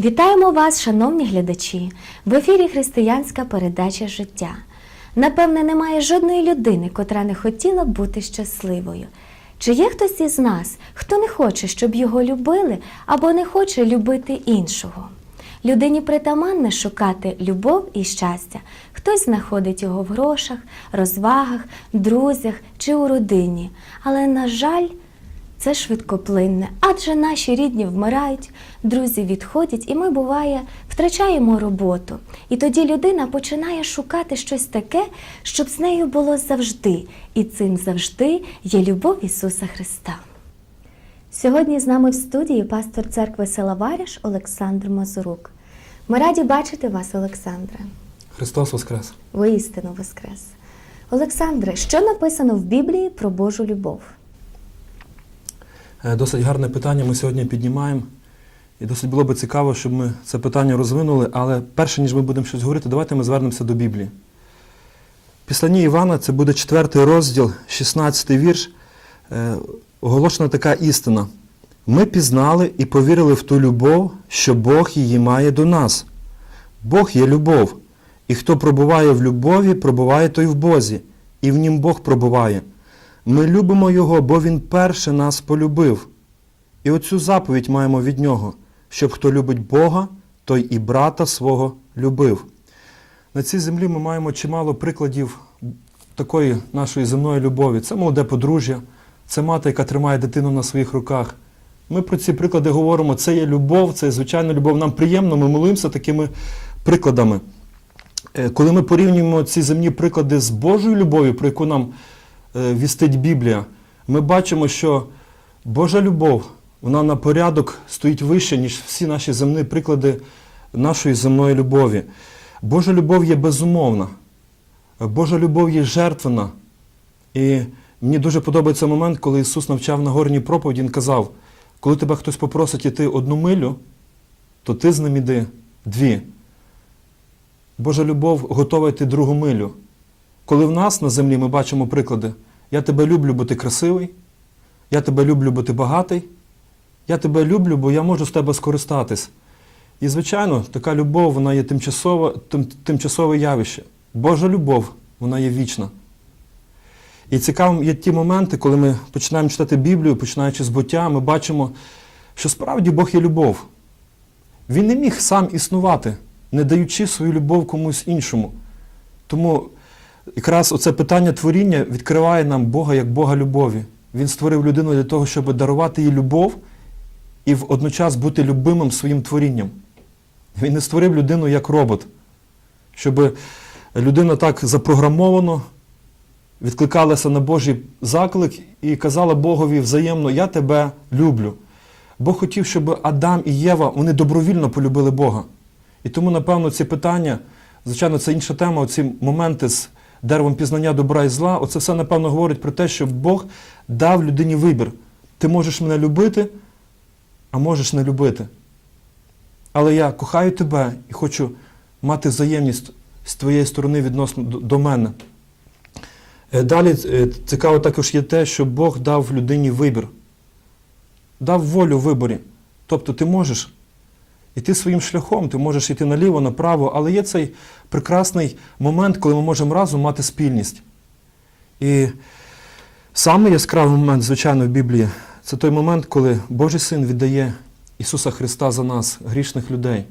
Вітаємо вас, шановні глядачі! В ефірі християнська передача життя. Напевне, немає жодної людини, котра не хотіла б бути щасливою. Чи є хтось із нас, хто не хоче, щоб його любили, або не хоче любити іншого? Людині притаманне шукати любов і щастя. Хтось знаходить його в грошах, розвагах, друзях чи у родині. Але, на жаль, це швидкоплинне, адже наші рідні вмирають, друзі відходять, і ми, буває, втрачаємо роботу. І тоді людина починає шукати щось таке, щоб з нею було завжди. І цим завжди є любов Ісуса Христа. Сьогодні з нами в студії пастор церкви села Варяш Олександр Мазурук. Ми раді бачити вас, Олександре. Христос Воскрес! Воістину Воскрес. Олександре, що написано в Біблії про Божу любов? Е, Досить гарне питання ми сьогодні піднімаємо. І досить було би цікаво, щоб ми це питання розвинули, але перше, ніж ми будемо щось говорити, давайте ми звернемося до Біблії. Післанні Івана, це буде 4 розділ, 16 вірш, е, оголошена така істина. Ми пізнали і повірили в ту любов, що Бог її має до нас. Бог є любов, і хто пробуває в любові, пробуває той в Бозі, і в нім Бог пробуває. Ми любимо Його, бо Він перше нас полюбив. І оцю заповідь маємо від Нього, щоб хто любить Бога, той і брата свого любив. На цій землі ми маємо чимало прикладів такої нашої земної любові. Це молоде подружжя, це мати, яка тримає дитину на своїх руках. Ми про ці приклади говоримо, це є любов, це є звичайна любов. Нам приємно, ми молимося такими прикладами. Е, Коли ми порівнюємо ці земні приклади з Божою любов'ю, про яку нам вістить Біблія, ми бачимо, що Божа любов, вона на порядок стоїть вище, ніж всі наші земні приклади нашої земної любові. Божа любов є безумовна. Божа любов є жертвена. І мені дуже подобається момент, коли Ісус навчав на горній проповіді, Він казав, коли тебе хтось попросить іти одну милю, то ти з ним іди дві. Божа любов готова йти другу милю. Коли в нас на землі ми бачимо приклади, я тебе люблю, бо ти красивий, я тебе люблю, бо ти багатий, я тебе люблю, бо я можу з тебе скористатись. І, звичайно, така любов, вона є тимчасове, тим, тимчасове явище. Божа любов, вона є вічна. І цікавим є ті моменти, коли ми починаємо читати Біблію, починаючи з буття, ми бачимо, що справді Бог є любов. Він не міг сам існувати, не даючи свою любов комусь іншому. Тому якраз оце питання творіння відкриває нам Бога як Бога любові. Він створив людину для того, щоб дарувати їй любов і водночас бути любимим своїм творінням. Він не створив людину як робот, щоб людина так запрограмовано відкликалася на Божий заклик і казала Богові взаємно, я тебе люблю. Бог хотів, щоб Адам і Єва вони добровільно полюбили Бога. І тому, напевно, ці питання, звичайно, це інша тема, оці моменти з деревом пізнання добра і зла, оце все, напевно, говорить про те, що Бог дав людині вибір. Ти можеш мене любити, а можеш не любити. Але я кохаю тебе і хочу мати взаємність з твоєї сторони відносно до- мене. Е, Далі е, цікаво також є те, що Бог дав людині вибір, дав волю в виборі. Тобто ти можеш йти своїм шляхом, ти можеш йти наліво, направо, але є цей прекрасний момент, коли ми можемо разом мати спільність. І самий яскравий момент, звичайно, в Біблії, це той момент, коли Божий Син віддає Ісуса Христа за нас, грішних людей.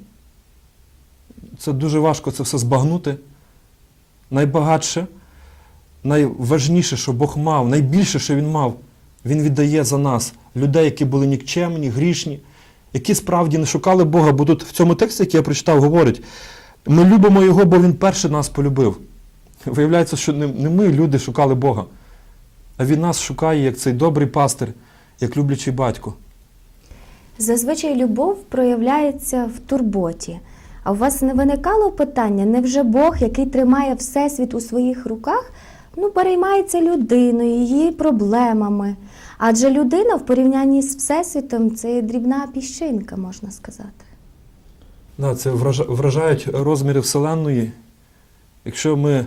Це дуже важко це все збагнути. Найбагатше, найважніше, що Бог мав, найбільше, що Він мав, Він віддає за нас людей, які були нікчемні, грішні, які справді не шукали Бога, бо тут в цьому тексті, який я прочитав, говорить, ми любимо Його, бо Він перший нас полюбив. Виявляється, що не, ми, люди, шукали Бога, а Він нас шукає як цей добрий пастир, як люблячий батько. Зазвичай любов проявляється в турботі. А у вас не виникало питання, невже Бог, який тримає Всесвіт у своїх руках, ну, переймається людиною, її проблемами? Адже людина в порівнянні з Всесвітом це дрібна піщинка, можна сказати. Да, це вражають розміри Вселенної. Якщо ми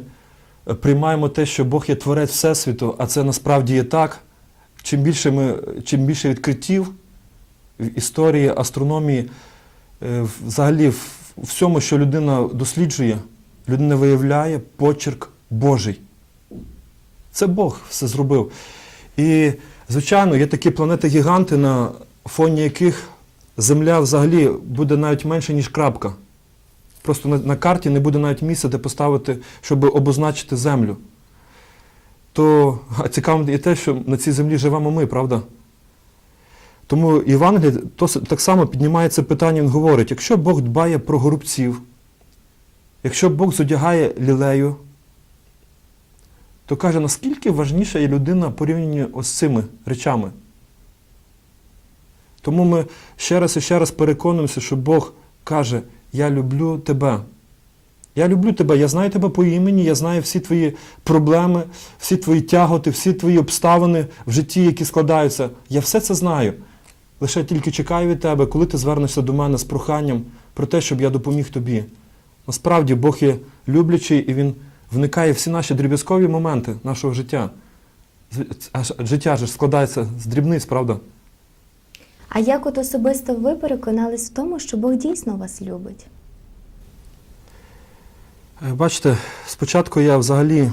приймаємо те, що Бог є творець Всесвіту, а це насправді є так, чим більше, ми, чим більше відкриттів в історії астрономії е, взагалі в всьому, що людина досліджує, людина виявляє почерк Божий. Це Бог все зробив. І, звичайно, є такі планети-гіганти, на фоні яких Земля взагалі буде навіть менше, ніж крапка. Просто на, на карті не буде навіть місця, де поставити, щоб обозначити землю. То цікаво і те, що на цій землі живемо ми, правда? Тому Євангеліє то, так само піднімає це питання, він говорить, якщо Бог дбає про горобців, якщо Бог зодягає лілею, то каже, наскільки важніша є людина порівняно з цими речами. Тому ми ще раз і ще раз переконуємося, що Бог каже, я люблю тебе. Я люблю тебе, я знаю тебе по імені, я знаю всі твої проблеми, всі твої тяготи, всі твої обставини в житті, які складаються. Я все це знаю. Лише тільки чекаю від тебе, коли ти звернешся до мене з проханням про те, щоб я допоміг тобі. Насправді Бог є люблячий і Він вникає всі наші дріб'язкові моменти нашого життя. Життя ж складається з дрібниць, правда? А як от особисто ви переконались в тому, що Бог дійсно вас любить? Е, Бачите, спочатку я взагалі,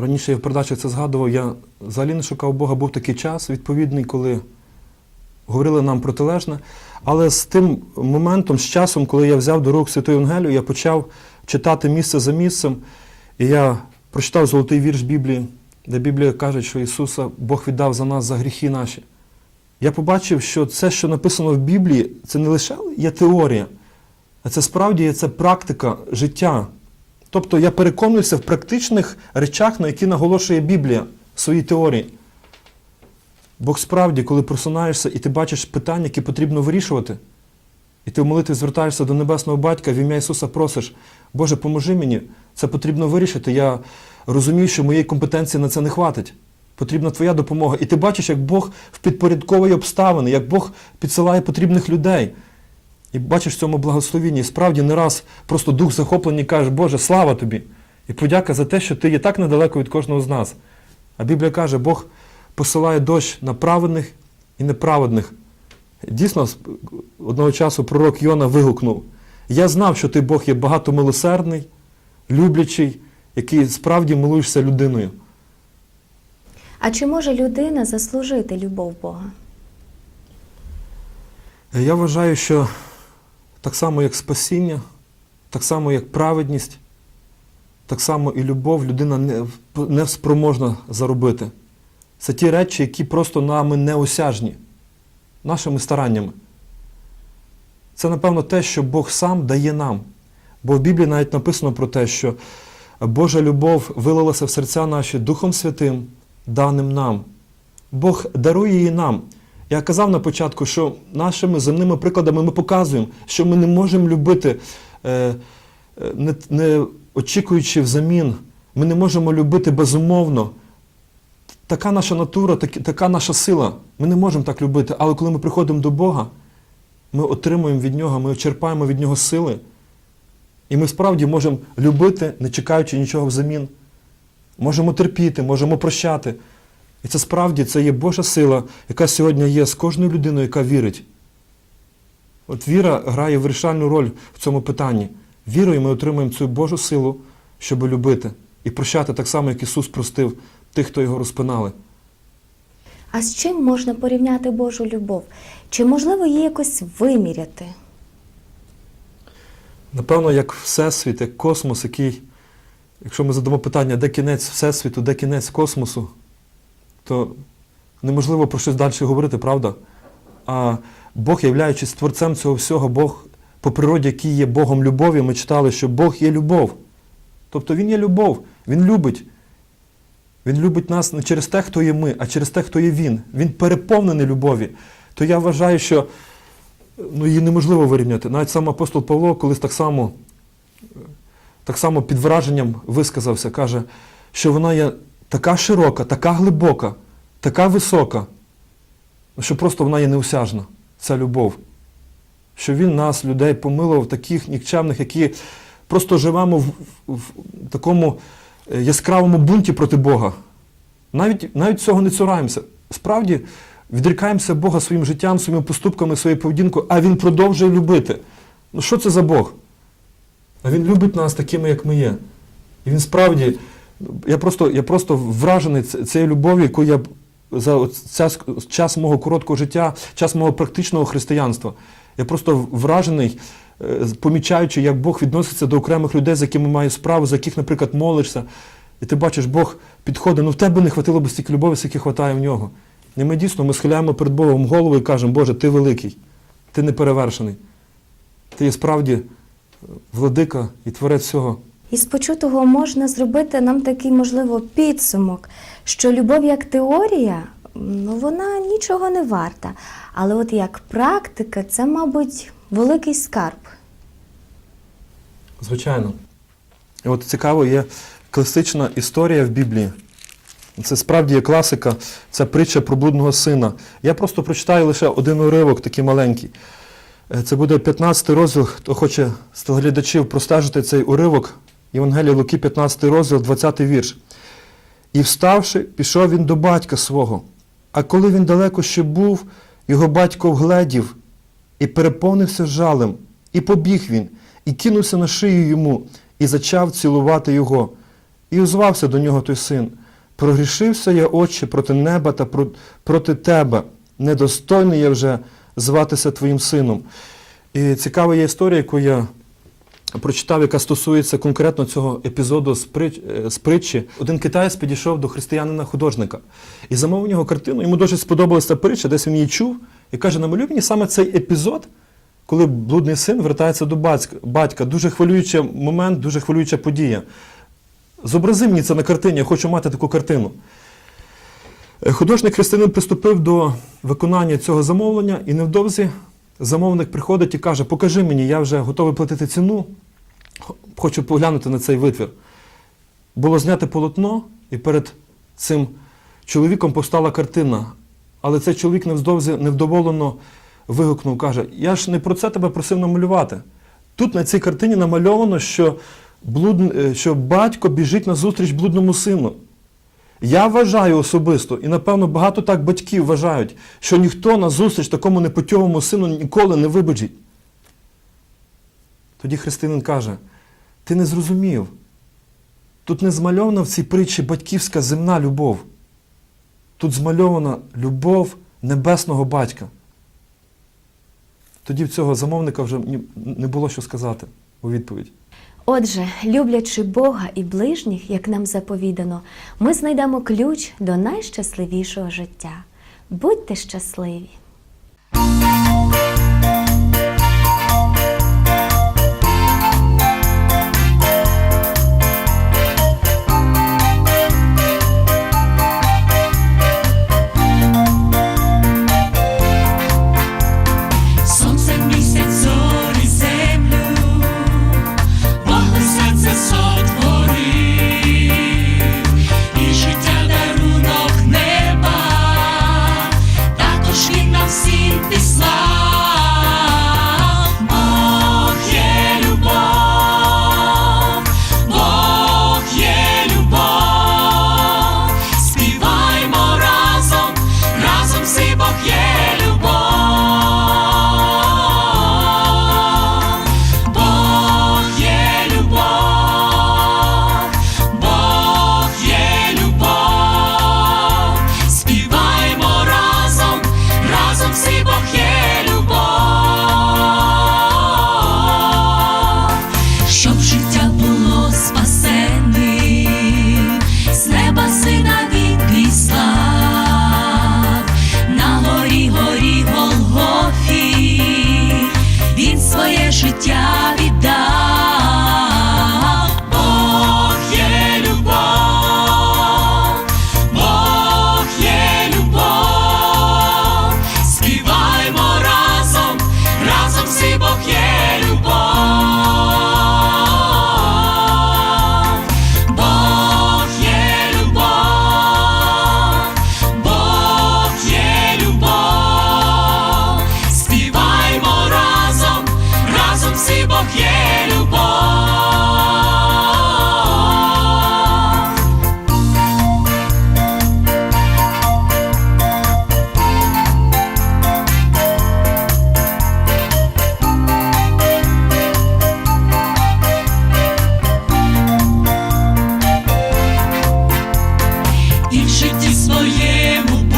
раніше я в передачах це згадував, я взагалі не шукав Бога, був такий час відповідний, коли говорили нам протилежне. Але з тим моментом, з часом, коли я взяв до рук Святу Євангелію, я почав читати місце за місцем, і я прочитав золотий вірш Біблії, де Біблія каже, що Ісуса Бог віддав за нас за гріхи наші. Я побачив, що це, що написано в Біблії, це не лише є теорія, а це справді є це практика життя. Тобто я переконуюся в практичних речах, на які наголошує Біблія в своїй теорії. Бог справді, коли просунаєшся і ти бачиш питання, які потрібно вирішувати, і ти в молитві звертаєшся до Небесного Батька, в ім'я Ісуса просиш, Боже, поможи мені, це потрібно вирішити. Я розумію, що моєї компетенції на це не хватить. Потрібна твоя допомога. І ти бачиш, як Бог впідпорядковує обставини, як Бог підсилає потрібних людей. І бачиш в цьому благословінні. І справді не раз просто дух захоплений каже, Боже, слава тобі! І подяка за те, що ти є так недалеко від кожного з нас. А Біблія каже, Бог посилає дощ на праведних і неправедних. Дійсно, одного часу пророк Йона вигукнув: Я знав, що ти Бог є багатомилосердний, люблячий, який справді милуєшся людиною. А чи може людина заслужити любов Бога? Я вважаю, що так само, як спасіння, так само, як праведність, так само і любов людина не, не спроможна заробити. Це ті речі, які просто нами неосяжні, нашими стараннями. Це, напевно, те, що Бог сам дає нам. Бо в Біблії навіть написано про те, що Божа любов вилилася в серця наші Духом Святим, даним нам. Бог дарує її нам. Я казав на початку, що нашими земними прикладами ми показуємо, що ми не можемо любити, е, е, не, не очікуючи взамін. Ми не можемо любити безумовно. Така наша натура, так, така наша сила. Ми не можемо так любити. Але коли ми приходимо до Бога, ми отримуємо від Нього, ми черпаємо від Нього сили. І ми справді можемо любити, не чекаючи нічого взамін. Можемо терпіти, можемо прощати. І це справді це є Божа сила, яка сьогодні є з кожною людиною, яка вірить. От віра грає вирішальну роль в цьому питанні. Вірою ми отримуємо цю Божу силу, щоб любити і прощати так само, як Ісус простив тих, хто його розпинали. А з чим можна порівняти Божу любов? Чи можливо її якось виміряти? Напевно, як Всесвіт, як космос, який, якщо ми задамо питання, де кінець Всесвіту, де кінець космосу, то неможливо про щось далі говорити, правда? А Бог, являючись творцем цього всього, Бог по природі, який є Богом любові, ми читали, що Бог є любов. Тобто Він є любов, Він любить. Він любить нас не через те, хто є ми, а через те, хто є Він. Він переповнений любові. То я вважаю, що ну, її неможливо вирівняти. Навіть сам апостол Павло колись так само, так само під враженням висказався, каже, що вона є така широка, така глибока, така висока, що просто вона є неосяжна, ця любов. Що він нас, людей, помилував таких нікчемних, які просто живемо в, в, в такому яскравому бунті проти Бога. Навіть, навіть цього не цураємося. Справді, відрікаємося Бога своїм життям, своїми поступками, своєю поведінкою, а Він продовжує любити. Ну що це за Бог? А Він любить нас такими, як ми є. І він справді, я просто, я просто вражений цією любов'ю, яку я за от час, мого короткого життя, час мого практичного християнства. Я просто вражений, е, помічаючи, як Бог відноситься до окремих людей, з якими маю справу, за яких, наприклад, молишся. І ти бачиш, Бог підходить, ну в тебе не хватило б стільки любові, скільки хватає в нього. І ми дійсно ми схиляємо перед Богом голову і кажемо, Боже, ти великий, ти неперевершений. Ти є справді е, владика і творець всього. Із почутого можна зробити нам такий, можливо, підсумок, що любов як теорія, ну вона нічого не варта. Але от як практика, це, мабуть, великий скарб. Звичайно. І от цікаво, є класична історія в Біблії. Це справді є класика, це притча про блудного сина. Я просто прочитаю лише один уривок, такий маленький. Е, Це буде 15 розділ, хто хоче з телеглядачів простежити цей уривок. Євангелія Луки, 15 розділ, 20 вірш. І вставши, пішов він до батька свого. А коли він далеко ще був, його батько вгледів і переповнився жалем, і побіг він, і кинувся на шию йому, і зачав цілувати його. І озвався до нього той син. Прогрішився я, отче, проти неба та про- проти тебе. Недостойний я вже зватися твоїм сином. І цікава є історія, яку я прочитав, яка стосується конкретно цього епізоду з, е, притчі. Один китаєць підійшов до християнина-художника і замовив у нього картину. Йому дуже сподобалася притча, десь він її чув, і каже: намалюй мені саме цей епізод, коли блудний син вертається до батька. Дуже хвилюючий момент, дуже хвилююча подія. Зобрази мені це на картині, я хочу мати таку картину. Е, Художник християнин приступив до виконання цього замовлення, і невдовзі замовник приходить і каже: Покажи мені, я вже готовий платити ціну, хочу поглянути на цей витвір. Було зняте полотно, і перед цим чоловіком постала картина. Але цей чоловік невдовзі невдоволено вигукнув, каже: Я ж не про це тебе просив намалювати. Тут на цій картині намальовано, що, блуд... е, що батько біжить на зустріч блудному сину. Я вважаю особисто, і напевно багато так батьків вважають, що ніхто на зустріч такому непутьовому сину ніколи не вибачить. Тоді християнин каже: ти не зрозумів. Тут не змальована в цій притчі батьківська земна любов. Тут змальована любов небесного батька. Тоді в цього замовника вже не було що сказати у відповідь. Отже, люблячи Бога і ближніх, як нам заповідано, ми знайдемо ключ до найщасливішого життя. Будьте щасливі! сина віки слав, на горі, горі Голгофі, він своє життя від. світі своєму.